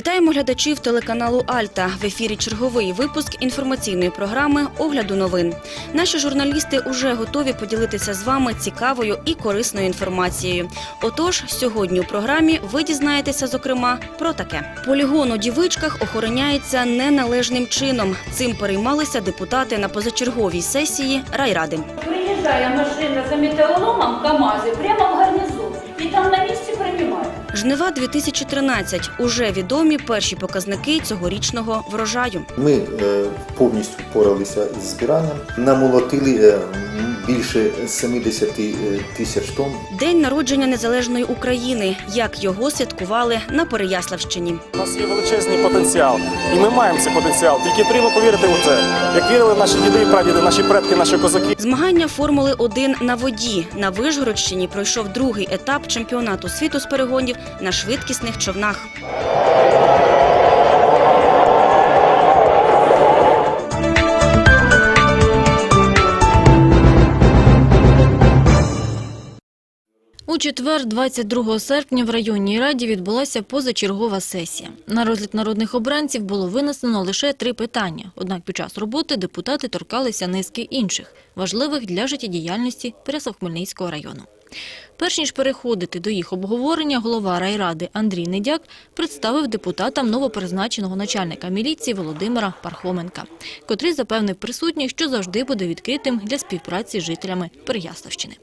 Вітаємо глядачів телеканалу Альта. В ефірі черговий випуск інформаційної програми Огляду новин. Наші журналісти уже готові поділитися з вами цікавою і корисною інформацією. Отож, сьогодні у програмі ви дізнаєтеся, зокрема, про таке: полігон у дівичках охороняється неналежним чином. Цим переймалися депутати на позачерговій сесії райради. Приїжджає машина за металоломом КАМАЗи прямо в гарнізон і там на місці. Жнива 2013 уже відомі перші показники цьогорічного врожаю. Ми е, повністю впоралися із збиранням, намолотили е, більше 70 е, тисяч тонн. День народження незалежної України. Як його святкували на Переяславщині. У нас є величезний потенціал, і ми маємо цей потенціал. Тільки треба повірити у це. Як вірили наші діди і прадіди, наші предки, наші козаки. Змагання Формули 1 на воді на Вишгородщині пройшов другий етап чемпіонату світу з перегонів на швидкісних човнах. У четвер, 22 серпня, в районній раді відбулася позачергова сесія. На розгляд народних обранців було винесено лише три питання. Однак під час роботи депутати торкалися низки інших, важливих для життєдіяльності Пересов-Хмельницького району. Перш ніж переходити до їх обговорення, голова райради Андрій Недяк представив депутатам новопризначеного начальника міліції Володимира Пархоменка, котрий запевнив присутніх, що завжди буде відкритим для співпраці з жителями Переяславщини.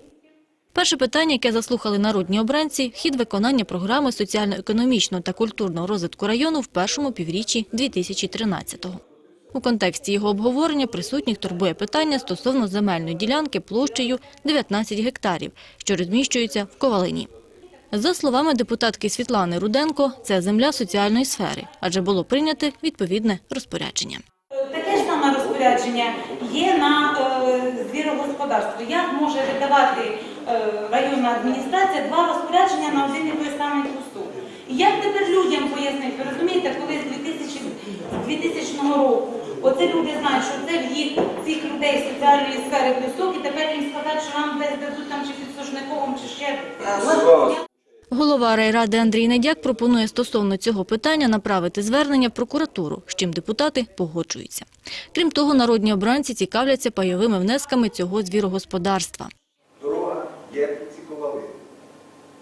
Перше питання, яке заслухали народні обранці – хід виконання програми соціально-економічного та культурного розвитку району в першому півріччі 2013-го. У контексті його обговорення присутніх турбує питання стосовно земельної ділянки площею 19 гектарів, що розміщується в Ковалині. За словами депутатки Світлани Руденко, це земля соціальної сфери, адже було прийняте відповідне розпорядження. Таке ж саме розпорядження є на е, звірогосподарство. Як може видавати е, районна адміністрація два розпорядження на один і той самий кусок? Як тепер людям пояснити? Ви розумієте, коли з 2000, з 2000 року оце люди знають, що це в їх цих людей соціальної сфери кусок, і тепер їм сказати, що нам десь дадуть там чи під Сушниковим, чи ще. Голова райради Андрій Недяк пропонує стосовно цього питання направити звернення в прокуратуру, з чим депутати погоджуються. Крім того, народні обранці цікавляться пайовими внесками цього звірогосподарства. Дорога є ці ковали.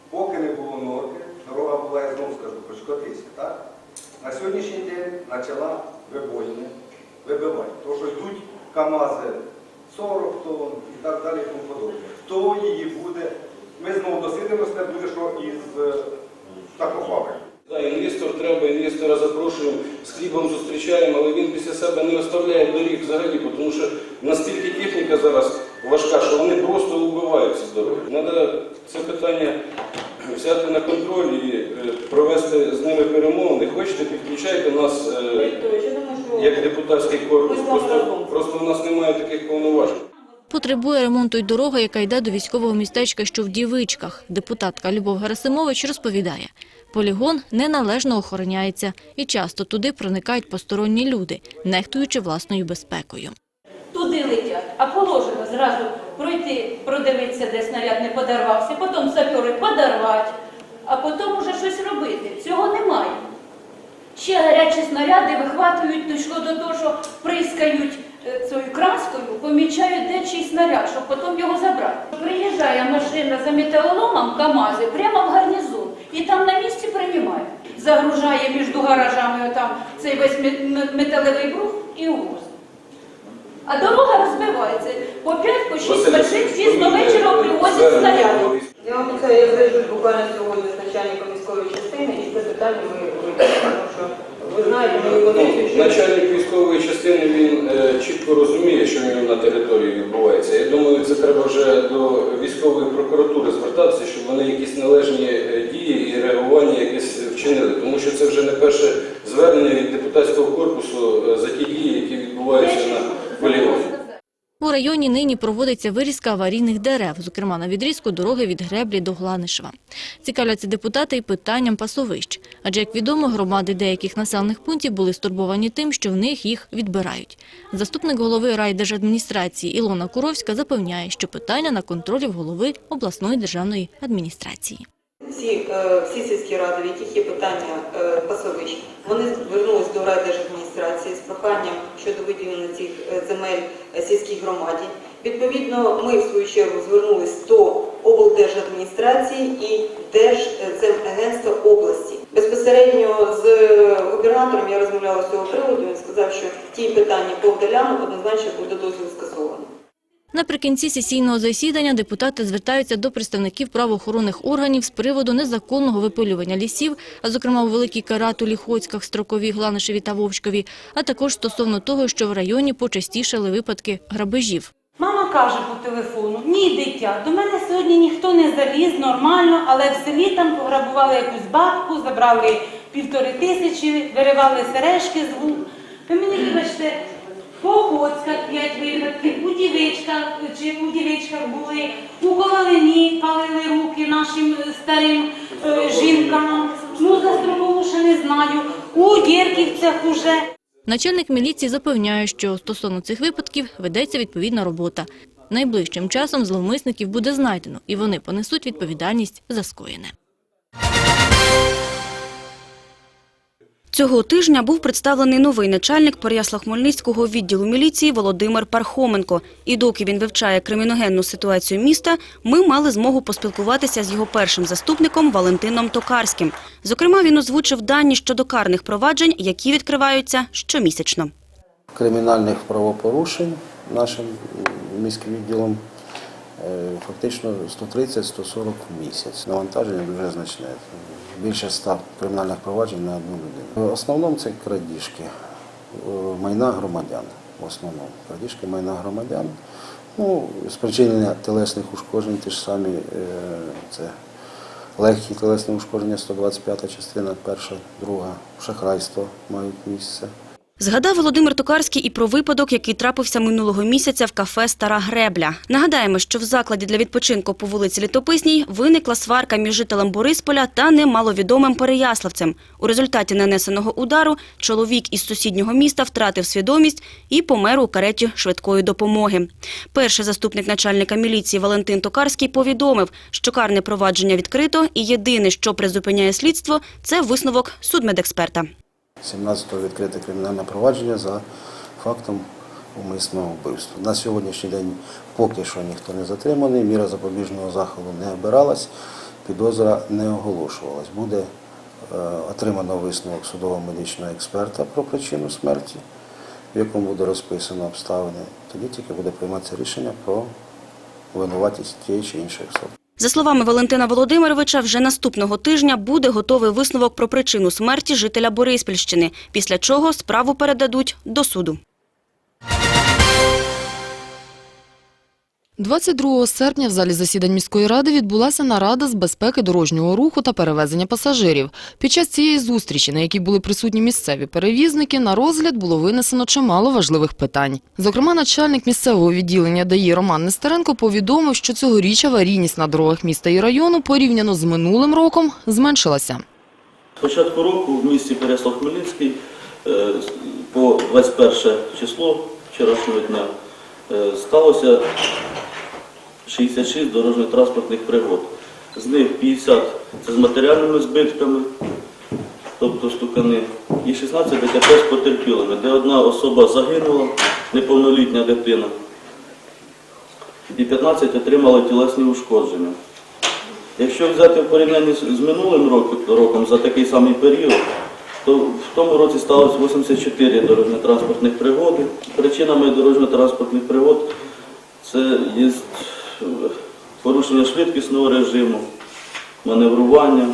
Поки не було норки, дорога була, я знову скажу, почкотися, так? На сьогоднішній день почала вибоїни вибивати. Тому що йдуть КАМАЗи 40 тонн і так далі і тому подобне. Хто її буде? Ми знову досидимося, буде що із е, такофаби. Да, інвестор треба, інвестора запрошуємо, з хлібом зустрічаємо, але він після себе не оставляє доріг взагалі, тому що настільки техніка зараз важка, що вони просто вбивають ці дороги. Треба це питання взяти на контроль і е, провести з ними перемовини. Хочете, підключайте нас е, як депутатський корпус. Просто, просто в нас немає таких повноважень. Потребує ремонту й дорога, яка йде до військового містечка, що в Дівичках. Депутатка Любов Герасимович розповідає, полігон неналежно охороняється і часто туди проникають посторонні люди, нехтуючи власною безпекою. Туди летять, а положено зразу пройти, продивитися, де снаряд не подарувався, потім сапери подарувати, а потім уже щось робити. Цього немає. Ще гарячі снаряди вихватують, дійшло до того, що прискають е, цією краскою, помічають де чий снаряд, щоб потім його забрати. Приїжджає машина за металоломом КАМАЗи прямо в гарнізон і там на місці приймають. Загружає між гаражами отам цей весь ме- ме- металевий брух і увоз. А дорога розбивається. По 5 по 6 Василь, машин пізно ви вечором привозять снаряди. Я вам обіцяю, я зв'яжусь буквально сьогодні з начальником військової частини і це питання ми вирішимо, що ви знаєте Ну, Начальник військової частини він е, чітко розуміє, що в нього на території відбувається. Я думаю, це треба вже до військової прокуратури звертатися, щоб вони якісь належні е, дії і реагування якесь вчинили. Тому що це вже не перше звернення від депутатського корпусу е, за ті дії, які відбуваються на полігоні. У районі нині проводиться вирізка аварійних дерев, зокрема на відрізку дороги від Греблі до Гланишева. Цікавляться депутати і питанням пасовищ. Адже, як відомо, громади деяких населених пунктів були стурбовані тим, що в них їх відбирають. Заступник голови райдержадміністрації Ілона Куровська запевняє, що питання на контролі в голови обласної державної адміністрації. Всі, е, всі сільські ради, в яких є питання е, пасовищ, вони звернулись до райдержадміністрації з проханням щодо виділення цих е, земель сільській громаді. Відповідно, ми в свою чергу звернулись до облдержадміністрації і Держземагентства області. Безпосередньо з губернатором я розмовляла з цього приводу. Він сказав, що ті питання по вдаляну однозначно буде дозвіл скасовано. Наприкінці сесійного засідання депутати звертаються до представників правоохоронних органів з приводу незаконного випилювання лісів, а зокрема у Великій Каратулі, Хоцьках, Строкові, Гланишеві та Вовчкові, а також стосовно того, що в районі почастішали випадки грабежів. Мама каже по телефону: ні, дитя, до мене сьогодні ніхто не заліз нормально, але в селі там пограбували якусь бабку, забрали півтори тисячі, виривали сережки з вух. Ви мені вибачте, по Охотськах п'ять випадків, у дівичках чи у дівичках були, у Ковалині палили руки нашим е, старим е, жінкам. Ну, за Строкову ще не знаю. У Дєрківцях уже. Начальник міліції запевняє, що стосовно цих випадків ведеться відповідна робота. Найближчим часом зловмисників буде знайдено, і вони понесуть відповідальність за скоєне. Цього тижня був представлений новий начальник Переяслав-Хмельницького відділу міліції Володимир Пархоменко. І доки він вивчає криміногенну ситуацію міста, ми мали змогу поспілкуватися з його першим заступником Валентином Токарським. Зокрема, він озвучив дані щодо карних проваджень, які відкриваються щомісячно. кримінальних правопорушень нашим міським відділом е, фактично 130-140 в місяць. Навантаження дуже значне. Більше ста кримінальних проваджень на одну людину. В основному це крадіжки е, майна громадян. В основному крадіжки майна громадян. Ну, спричинення телесних ушкоджень, ті ж самі, е, це легкі телесні ушкодження, 125 частина, перша, друга, шахрайство мають місце. Згадав Володимир Токарський і про випадок, який трапився минулого місяця в кафе «Стара Гребля». Нагадаємо, що в закладі для відпочинку по вулиці Літописній виникла сварка між жителем Борисполя та немаловідомим переяславцем. У результаті нанесеного удару чоловік із сусіднього міста втратив свідомість і помер у кареті швидкої допомоги. Перший заступник начальника міліції Валентин Токарський повідомив, що карне провадження відкрито і єдине, що призупиняє слідство – це висновок судмедексперта. 17-го відкрите кримінальне провадження за фактом умисного вбивства. На сьогоднішній день поки що ніхто не затриманий, міра запобіжного заходу не обиралась, підозра не оголошувалась. Буде е, отримано висновок судово-медичного експерта про причину смерті, в якому буде розписано обставини. Тоді тільки буде прийматися рішення про винуватість тієї чи іншої особи. За словами Валентина Володимировича, вже наступного тижня буде готовий висновок про причину смерті жителя Бориспільщини, після чого справу передадуть до суду. 22 серпня в залі засідань міської ради відбулася нарада з безпеки дорожнього руху та перевезення пасажирів. Під час цієї зустрічі, на якій були присутні місцеві перевізники, на розгляд було винесено чимало важливих питань. Зокрема, начальник місцевого відділення ДАІ Роман Нестеренко повідомив, що цьогоріч аварійність на дорогах міста і району порівняно з минулим роком зменшилася. З початку року в місті Переяслав-Хмельницький е, по 21 число вчорашнього дня сталося 66 дорожньо-транспортних пригод. З них 50 це з матеріальними збитками, тобто стукани, і 16 ДТП з потерпілими, де одна особа загинула, неповнолітня дитина, і 15 отримали тілесні ушкодження. Якщо взяти в порівнянні з минулим роком за такий самий період, то в тому році сталося 84 дорожньо-транспортних пригоди. Причинами дорожньо-транспортних пригод це є порушення швидкісного режиму, маневрування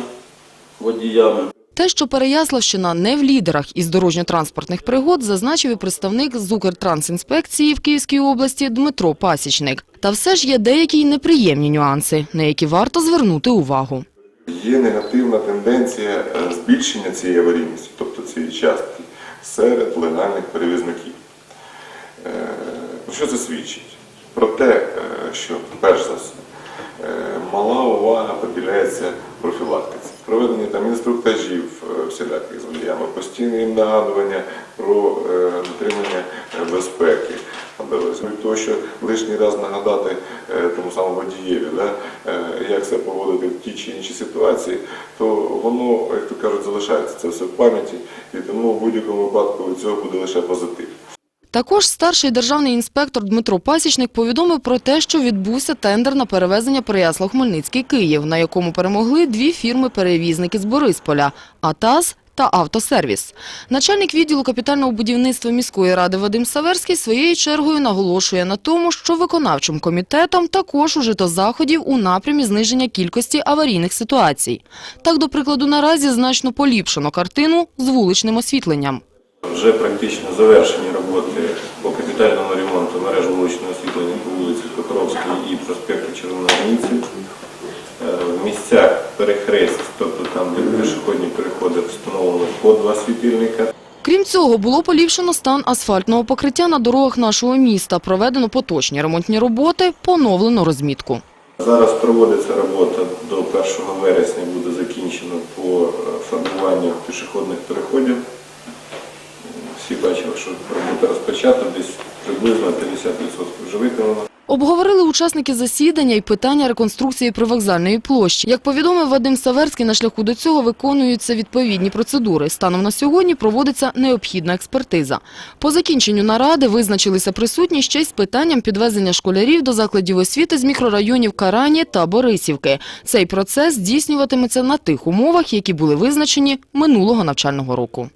водіями. Те, що Переяславщина не в лідерах із дорожньо-транспортних пригод, зазначив і представник з Укртрансінспекції в Київській області Дмитро Пасічник. Та все ж є деякі неприємні нюанси, на які варто звернути увагу. Є негативна тенденція е, збільшення цієї аварійності, тобто цієї частки, серед легальних перевізників. Е, що це свідчить? Про те, е, що, перш за все, мала увага приділяється профілактиці. проведення там інструктажів е, всіляких з водіями, постійне їм нагадування про е, дотримання е, безпеки. Від того, що лишній раз нагадати тому самому водієві, да, як себе поводити в тій чи іншій ситуації, то воно, як то кажуть, залишається це все в пам'яті, і тому в будь-якому випадку від цього буде лише позитив. Також старший державний інспектор Дмитро Пасічник повідомив про те, що відбувся тендер на перевезення Переяслав-Хмельницький-Київ, на якому перемогли дві фірми-перевізники з Борисполя – «АТАЗ» та «Автосервіс». Начальник відділу капітального будівництва міської ради Вадим Саверський своєю чергою наголошує на тому, що виконавчим комітетом також ужито заходів у напрямі зниження кількості аварійних ситуацій. Так, до прикладу, наразі значно поліпшено картину з вуличним освітленням. Вже практично завершені роботи капітальному ремонту мереж вуличного освітлення по вулиці Покровській і проспекту Червоноармійців. Е, В місцях перехрест, тобто там, де пішохідні переходи, встановлено по два світильника. Крім цього, було поліпшено стан асфальтного покриття на дорогах нашого міста, проведено поточні ремонтні роботи, поновлено розмітку. Зараз проводиться робота до 1 вересня буде закінчено по е, фарбуванню пішохідних переходів. Е, Всі бачили, що робота розпочата, десь приблизно 50% вже виконано. Обговорили учасники засідання і питання реконструкції привокзальної площі. Як повідомив Вадим Саверський, на шляху до цього виконуються відповідні процедури. Станом на сьогодні проводиться необхідна експертиза. По закінченню наради визначилися присутні ще й з питанням підвезення школярів до закладів освіти з мікрорайонів Карані та Борисівки. Цей процес здійснюватиметься на тих умовах, які були визначені минулого навчального року.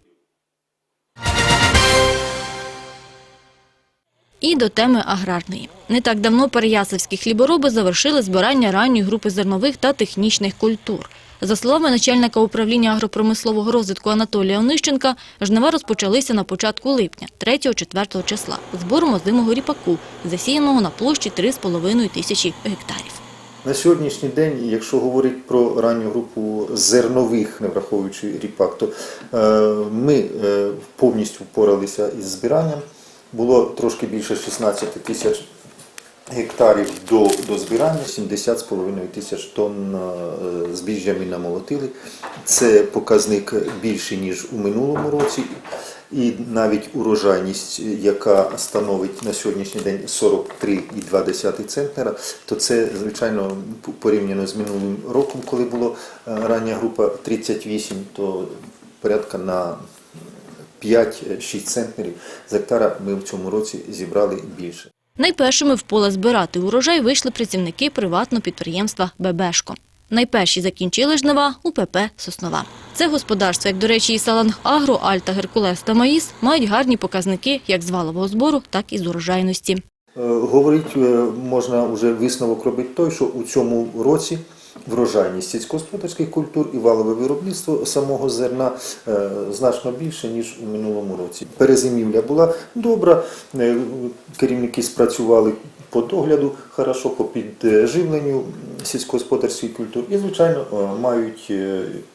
І до теми аграрної. Не так давно переяславські хлібороби завершили збирання ранньої групи зернових та технічних культур. За словами начальника управління агропромислового розвитку Анатолія Онищенка, жнива розпочалися на початку липня, 3-4 числа, збором озимого ріпаку, засіяного на площі 3,5 тисячі гектарів. На сьогоднішній день, якщо говорити про ранню групу зернових, не враховуючи ріпак, то е, ми е, повністю впоралися із збиранням. Було трошки більше 16 тисяч гектарів до, до збирання, 70,5 тисяч тонн е, збіжжя ми намолотили. Це показник більший, ніж у минулому році. І навіть урожайність, яка становить на сьогоднішній день 43,2 центнера, то це, звичайно, порівняно з минулим роком, коли була рання група 38, то порядка на 5-6 центнерів з гектара ми в цьому році зібрали більше. Найпершими в поле збирати урожай вийшли працівники приватного підприємства «Бебешко». Найперші закінчили жнива у ПП «Соснова». Це господарство, як, до речі, і Саланг Агро, Альта, Геркулес та Маїс, мають гарні показники як з валового збору, так і з урожайності. Е, Говорить, е, можна вже висновок робити той, що у цьому році врожайність сільськогосподарських культур і валове виробництво самого зерна е, значно більше, ніж у минулому році. Перезимівля була добра, е, керівники спрацювали по догляду хорошо, по підживленню сільськогосподарських культур і, звичайно, е, мають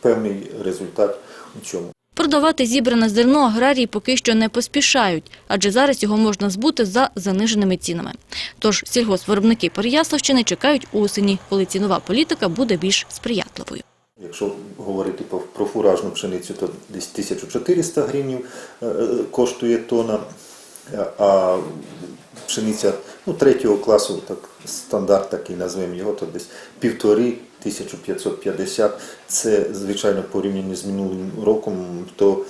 певний результат у цьому. Продавати зібране зерно аграрії поки що не поспішають, адже зараз його можна збути за заниженими цінами. Тож сільгоспвиробники Переяславщини чекають осені, коли цінова політика буде більш сприятливою. Якщо говорити про- фуражну пшеницю, то десь 1400 гривень е, коштує тона, а пшениця ну, третього класу, так, стандарт такий назвемо його, то десь півтори 1550. Це, звичайно, порівняно з минулим роком, то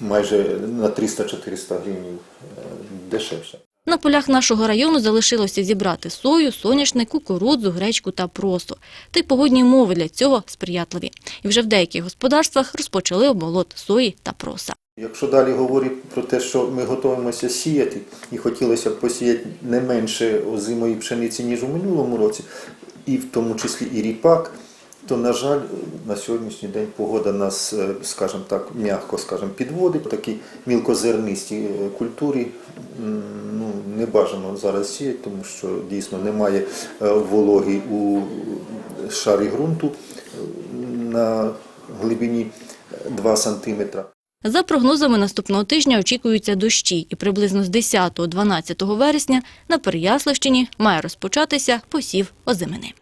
майже на 300-400 гривень е, дешевше. На полях нашого району залишилося зібрати сою, соняшник, кукурудзу, гречку та просо. Та й погодні умови для цього сприятливі. І вже в деяких господарствах розпочали обмолот сої та проса. Якщо далі говорити про те, що ми готуємося сіяти, і хотілося б посіяти не менше озимої пшениці, ніж у минулому році, і в тому числі і ріпак, то, на жаль, на сьогоднішній день погода нас, е, скажімо так, м'яко скажімо, підводить. Такі мілкозернисті е, культурі ну, не бажано зараз сіяти, тому що дійсно немає е, вологи у шарі ґрунту на глибині 2 сантиметра. За прогнозами наступного тижня очікуються дощі, і приблизно з 10-12 вересня на Переяславщині має розпочатися посів озимини.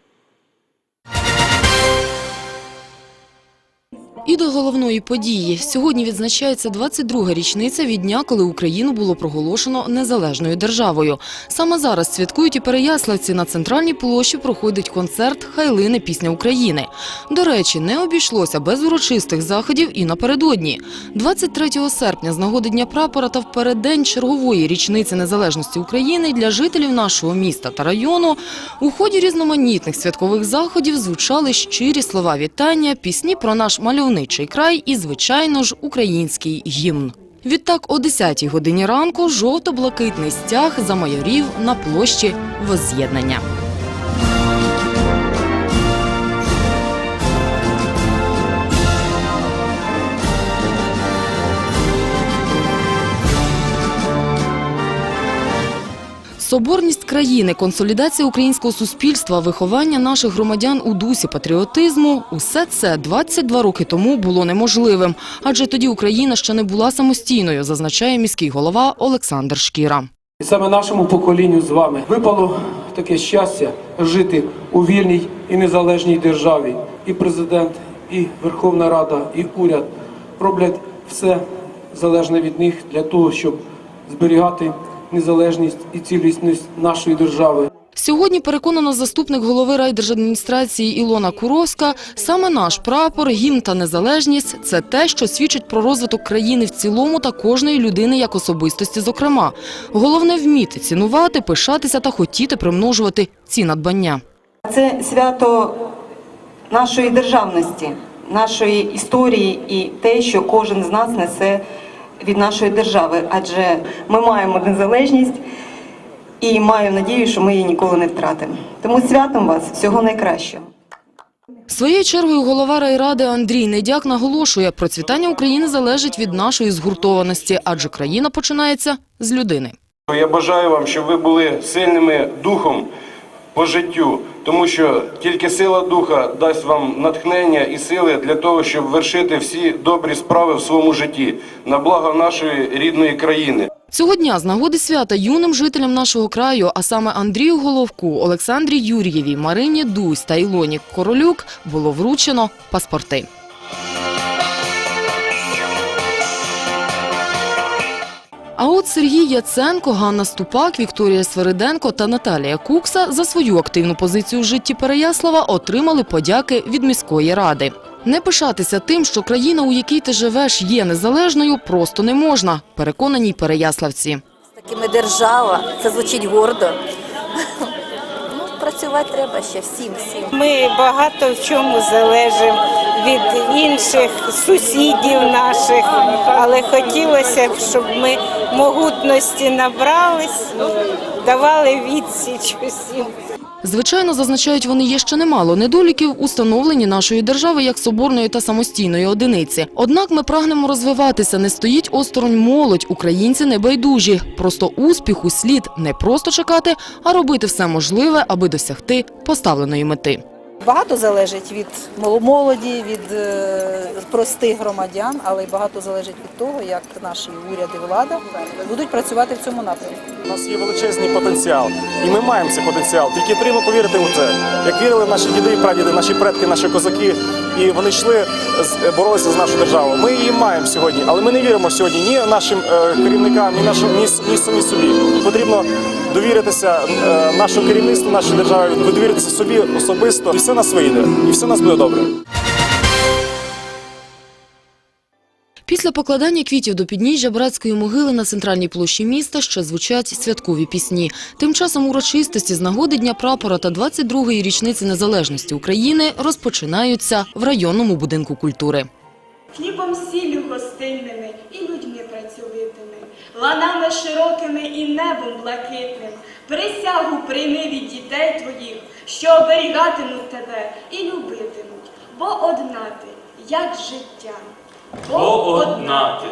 І до головної події. Сьогодні відзначається 22-га річниця від дня, коли Україну було проголошено незалежною державою. Саме зараз святкують і переяславці. На центральній площі проходить концерт «Хай лине пісня України». До речі, не обійшлося без урочистих заходів і напередодні. 23 серпня з нагоди Дня прапора та в переддень чергової річниці незалежності України для жителів нашого міста та району у ході різноманітних святкових заходів звучали щирі слова вітання, пісні про наш мальовничий край і, звичайно ж, український гімн. Відтак о 10-й годині ранку жовто-блакитний стяг замайорів на площі Возз'єднання. Соборність країни, консолідація українського суспільства, виховання наших громадян у дусі патріотизму – усе це 22 роки тому було неможливим. Адже тоді Україна ще не була самостійною, зазначає міський голова Олександр Шкіра. І саме нашому поколінню з вами випало таке щастя жити у вільній і незалежній державі. І президент, і Верховна Рада, і уряд роблять все залежне від них для того, щоб зберігати незалежність і цілісність нашої держави. Сьогодні переконано заступник голови райдержадміністрації Ілона Куровська, саме наш прапор, гімн та незалежність – це те, що свідчить про розвиток країни в цілому та кожної людини як особистості зокрема. Головне – вміти цінувати, пишатися та хотіти примножувати ці надбання. Це свято нашої державності, нашої історії і те, що кожен з нас несе від нашої держави. Адже ми маємо незалежність і маю надію, що ми її ніколи не втратимо. Тому святом вас всього найкращого. Своєю чергою голова райради Андрій Недяк наголошує, процвітання України залежить від нашої згуртованості, адже країна починається з людини. Я бажаю вам, щоб ви були сильними духом по життю, тому що тільки сила духа дасть вам натхнення і сили для того, щоб вершити всі добрі справи в своєму житті на благо нашої рідної країни. Цього дня з нагоди свята юним жителям нашого краю, а саме Андрію Головку, Олександрі Юр'єві, Марині Дусь та Ілоні Королюк було вручено паспорти. А от Сергій Яценко, Ганна Ступак, Вікторія Свириденко та Наталія Кукса за свою активну позицію в житті Переяслава отримали подяки від міської ради. Не пишатися тим, що країна, у якій ти живеш, є незалежною, просто не можна, переконані переяславці. Такими держава, це звучить гордо. Ну, працювати треба ще всім, всім. Ми багато в чому залежимо від інших сусідів наших, але хотілося б, щоб ми могутності набрались, давали відсіч усім. Звичайно, зазначають вони, є ще немало недоліків установлені нашої держави як соборної та самостійної одиниці. Однак ми прагнемо розвиватися, не стоїть осторонь молодь, українці не байдужі. Просто успіху слід не просто чекати, а робити все можливе, аби досягти поставленої мети. Багато залежить від молоді, від е, простих громадян, але й багато залежить від того, як наші уряди, влада будуть працювати в цьому напрямку. У нас є величезний потенціал, і ми маємо цей потенціал. Тільки потрібно повірити у це. Як вірили наші діди прадіди, наші предки, наші козаки, і вони йшли, з- боролися з нашу державу. Ми її маємо сьогодні, але ми не віримо сьогодні ні нашим е, керівникам, ні нашим ні, самі собі. Потрібно довіритися е, нашому керівництву, нашої держави, довіритися собі особисто, і все на вийде, і все у нас буде добре. Після покладання квітів до підніжжя братської могили на центральній площі міста ще звучать святкові пісні. Тим часом урочистості з нагоди Дня прапора та 22-ї річниці незалежності України розпочинаються в районному будинку культури. Хлібом сіллю гостинними і людьми працьовитими, ланами широкими і небом блакитним. Присягу прийми від дітей твоїх, що оберігатимуть тебе і любитимуть, бо одна ти, як життя. Бо одна ти.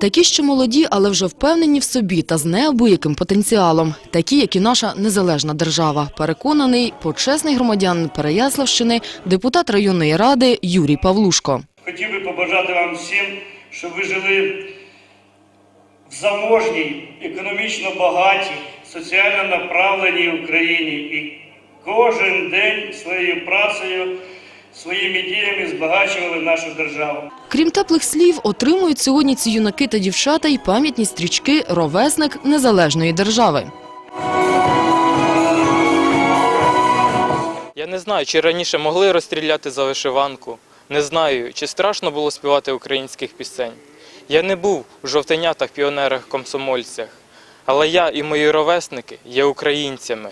Такі ще молоді, але вже впевнені в собі та з неабияким потенціалом. Такі, як і наша незалежна держава. Переконаний почесний громадянин Переяславщини, депутат районної ради Юрій Павлушко. Хотів би побажати вам всім, щоб ви жили в заможній, економічно багатій, соціально направленій Україні і кожен день своєю працею своїми діями збагачували нашу державу. Крім теплих слів, отримують сьогодні ці юнаки та дівчата й пам'ятні стрічки «Ровесник незалежної держави». Я не знаю, чи раніше могли розстріляти за вишиванку. Не знаю, чи страшно було співати українських пісень. Я не був в жовтенятах, піонерах, комсомольцях, але я і мої ровесники є українцями.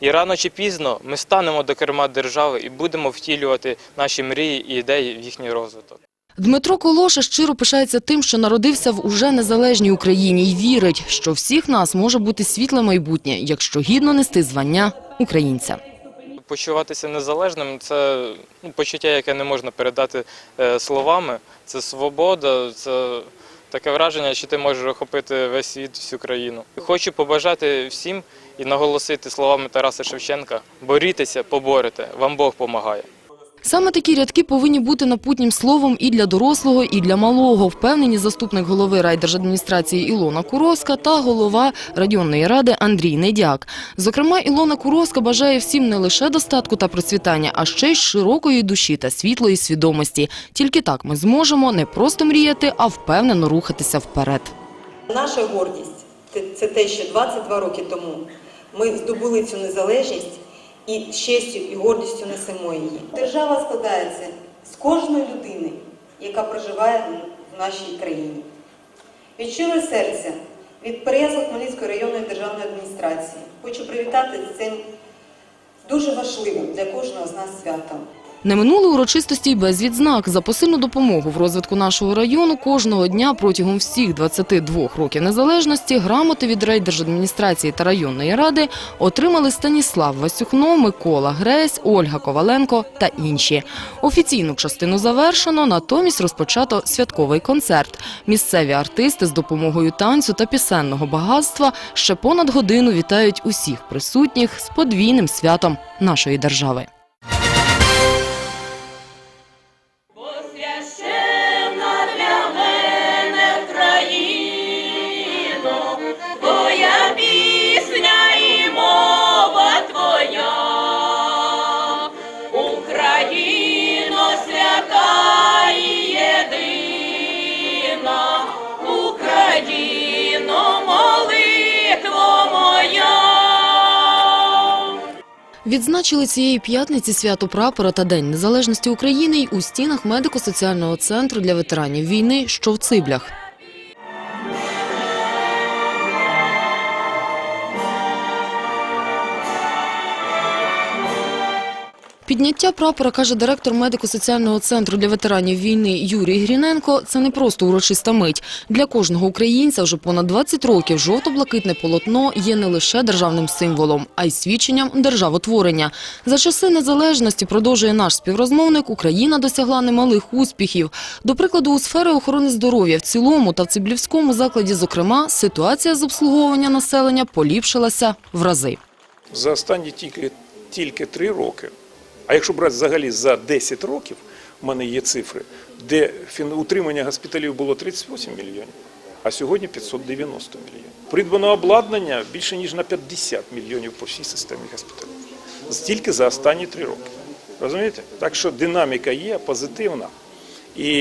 І рано чи пізно ми станемо до керма держави і будемо втілювати наші мрії і ідеї в їхній розвиток. Дмитро Колоша щиро пишається тим, що народився в уже незалежній Україні і вірить, що всіх нас може бути світле майбутнє, якщо гідно нести звання українця. Почуватися незалежним це ну, почуття, яке не можна передати е, словами. Це свобода, це таке враження, що ти можеш охопити весь світ, всю країну. Хочу побажати всім і наголосити словами Тараса Шевченка: борітеся, поборете, вам Бог помагає. Саме такі рядки повинні бути напутнім словом і для дорослого, і для малого, впевнені заступник голови райдержадміністрації Ілона Куровська та голова районної ради Андрій Недяк. Зокрема, Ілона Куровська бажає всім не лише достатку та процвітання, а ще й широкої душі та світлої свідомості. Тільки так ми зможемо не просто мріяти, а впевнено рухатися вперед. Наша гордість це- це те, що 22 роки тому ми здобули цю незалежність і з честю і гордістю несемо її. Держава складається з кожної людини, яка проживає в нашій країні. Від щирого серця, від переязу Хмельницької районної державної адміністрації хочу привітати цим дуже важливим для кожного з нас святом. Не минули урочистості й без відзнак. За посильну допомогу в розвитку нашого району кожного дня протягом всіх 22 років незалежності грамоти від райдержадміністрації та районної ради отримали Станіслав Васюхно, Микола Гресь, Ольга Коваленко та інші. Офіційну частину завершено, натомість розпочато святковий концерт. Місцеві артисти з допомогою танцю та пісенного багатства ще понад годину вітають усіх присутніх з подвійним святом нашої держави. Відзначили цієї п'ятниці свято прапора та День Незалежності України й у стінах медико-соціального центру для ветеранів війни, що в Циблях. Підняття прапора, каже директор медико-соціального центру для ветеранів війни Юрій Гріненко, це не просто урочиста мить. Для кожного українця вже понад 20 років жовто-блакитне полотно є не лише державним символом, а й свідченням державотворення. За часи незалежності, продовжує наш співрозмовник, Україна досягла немалих успіхів. До прикладу, у сфері охорони здоров'я в цілому та в Циблівському закладі, зокрема, ситуація з обслуговування населення поліпшилася в рази. За останні тільки, тільки три роки, а якщо брати взагалі за 10 років, у мене є цифри, де утримання госпіталів було 38 мільйонів, а сьогодні 590 мільйонів. Придбано обладнання більше ніж на 50 мільйонів по всій системі госпіталів. Тільки за останні три роки. Розумієте? Так що динаміка є позитивна. І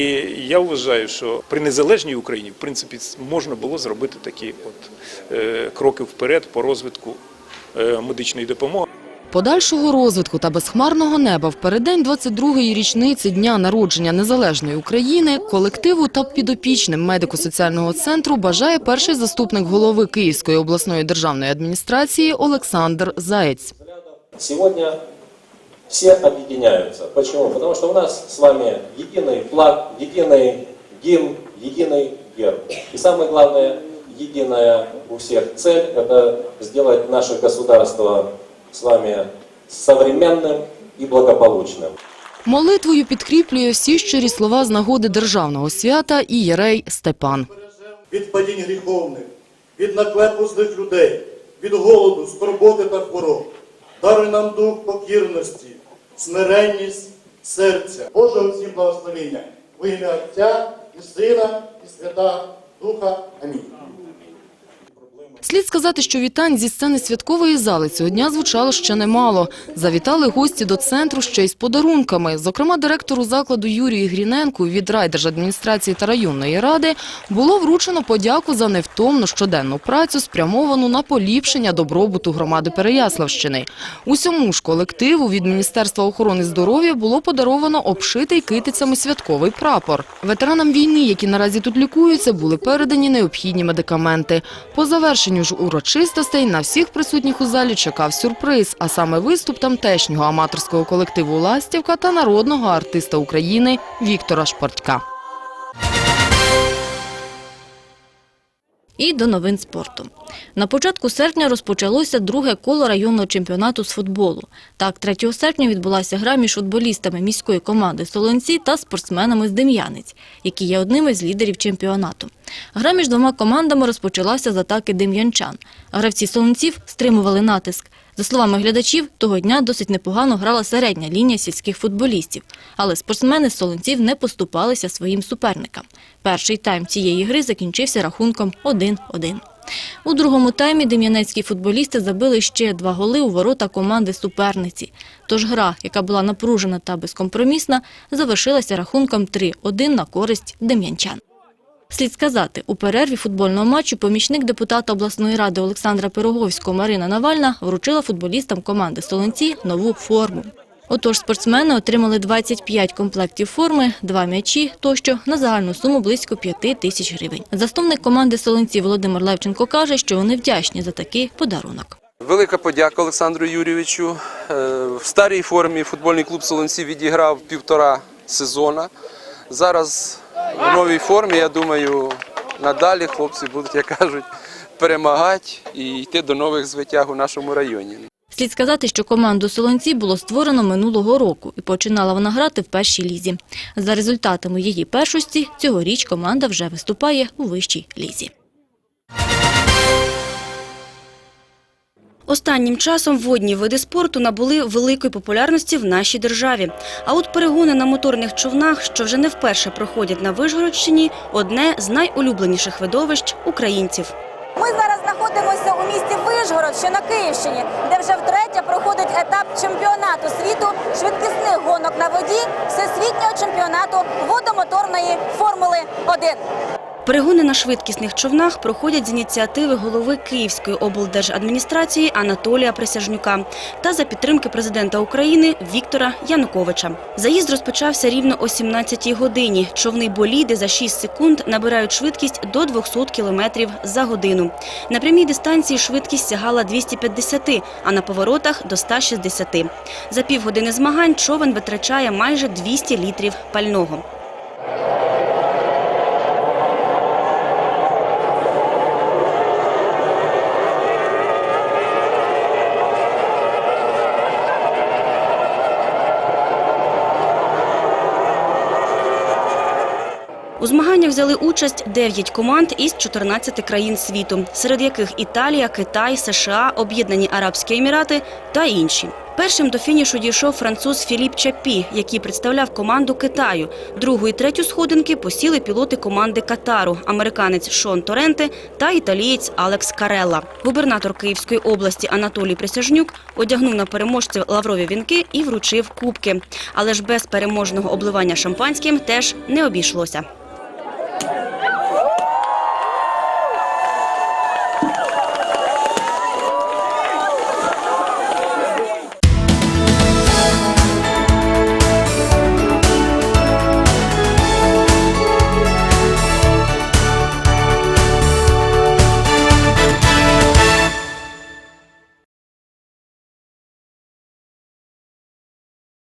я вважаю, що при незалежній Україні, в принципі, можна було зробити такі от е, кроки вперед по розвитку е, медичної допомоги. Подальшого розвитку та безхмарного неба в переддень 22-ї річниці Дня народження Незалежної України колективу та підопічним медико-соціального центру бажає перший заступник голови Київської обласної державної адміністрації Олександр Заєць. Сегодня все объединяются. Почему? Потому что у нас с вами единый флаг, единый гимн, единый герб. И самое главное, единая у всех цель – это сделать наше государство с вами современным и благополучным. Молитвою підкріплює всі щирі слова з нагоди державного свята і єрей Степан. від падінь гріховних, від наклепу злих людей, від голоду, скорботи та хвороб. Даруй нам дух покірності, смиренність серця. Божого всім благословення. В ім'я Отця і Сина, і Свята Духа. Амінь. Слід сказати, що вітань зі сцени святкової зали цього дня звучало ще немало. Завітали гості до центру ще й з подарунками. Зокрема, директору закладу Юрію Гріненку від райдержадміністрації та районної ради було вручено подяку за невтомну щоденну працю, спрямовану на поліпшення добробуту громади Переяславщини. Усьому ж колективу від Міністерства охорони здоров'я було подаровано обшитий китицями святковий прапор. Ветеранам війни, які наразі тут лікуються, були передані необхідні медикаменти. По завершенню ж урочистостей на всіх присутніх у залі чекав сюрприз, а саме виступ тамтешнього аматорського колективу «Ластівка» та народного артиста України Віктора Шпортька. І до новин спорту. На початку серпня розпочалося друге коло районного чемпіонату з футболу. Так, 3 серпня відбулася гра між футболістами міської команди «Солонці» та спортсменами з Дем'янець, які є одними з лідерів чемпіонату. Гра між двома командами розпочалася з атаки дем'янчан. Гравці «Солонців» стримували натиск. За словами глядачів, того дня досить непогано грала середня лінія сільських футболістів, але спортсмени з Солонців не поступалися своїм суперникам. Перший тайм цієї гри закінчився рахунком 1-1. У другому таймі дем'янецькі футболісти забили ще два голи у ворота команди суперниці. Тож гра, яка була напружена та безкомпромісна, завершилася рахунком 3-1 на користь дем'янчан. Слід сказати, у перерві футбольного матчу помічник депутата обласної ради Олександра Пироговського Марина Навальна вручила футболістам команди «Солонці» нову форму. Отож, спортсмени отримали 25 комплектів форми, два м'ячі тощо на загальну суму близько 5 тисяч гривень. Засновник команди «Солонці» Володимир Левченко каже, що вони вдячні за такий подарунок. Велика подяка Олександру Юрійовичу. Е, В старій формі футбольний клуб Солонці відіграв півтора сезона. Зараз в новій формі, я думаю, надалі хлопці будуть, як кажуть, перемагати і йти до нових звитяг у нашому районі. Слід сказати, що команду «Солонці» було створено минулого року і починала вона грати в першій лізі. За результатами її першості цьогоріч команда вже виступає у вищій лізі. Останнім часом водні види спорту набули великої популярності в нашій державі. А от перегони на моторних човнах, що вже не вперше проходять на Вишгородщині, одне з найулюбленіших видовищ українців. Ми зараз знаходимося у місті Вишгород, що на Київщині, де вже втретє проходить етап чемпіонату світу швидкісних гонок на воді всесвітнього чемпіонату водомоторної формули 1 Перегони на швидкісних човнах проходять з ініціативи голови Київської облдержадміністрації Анатолія Присяжнюка та за підтримки президента України Віктора Януковича. Заїзд розпочався рівно о 17-й годині. Човни боліди за 6 секунд набирають швидкість до 200 км за годину. На прямій дистанції швидкість сягала 250, а на поворотах – до 160. За півгодини змагань човен витрачає майже 200 літрів пального. У змаганнях взяли участь 9 команд із 14 країн світу, серед яких Італія, Китай, США, Об'єднані Арабські Емірати та інші. Першим до фінішу дійшов француз Філіп Чапі, який представляв команду Китаю. Другу і третю сходинки посіли пілоти команди Катару, американець Шон Торенте та італієць Алекс Карелла. Губернатор Київської області Анатолій Присяжнюк одягнув на переможців лаврові вінки і вручив кубки. Але ж без переможного обливання шампанським теж не обійшлося. Yeah.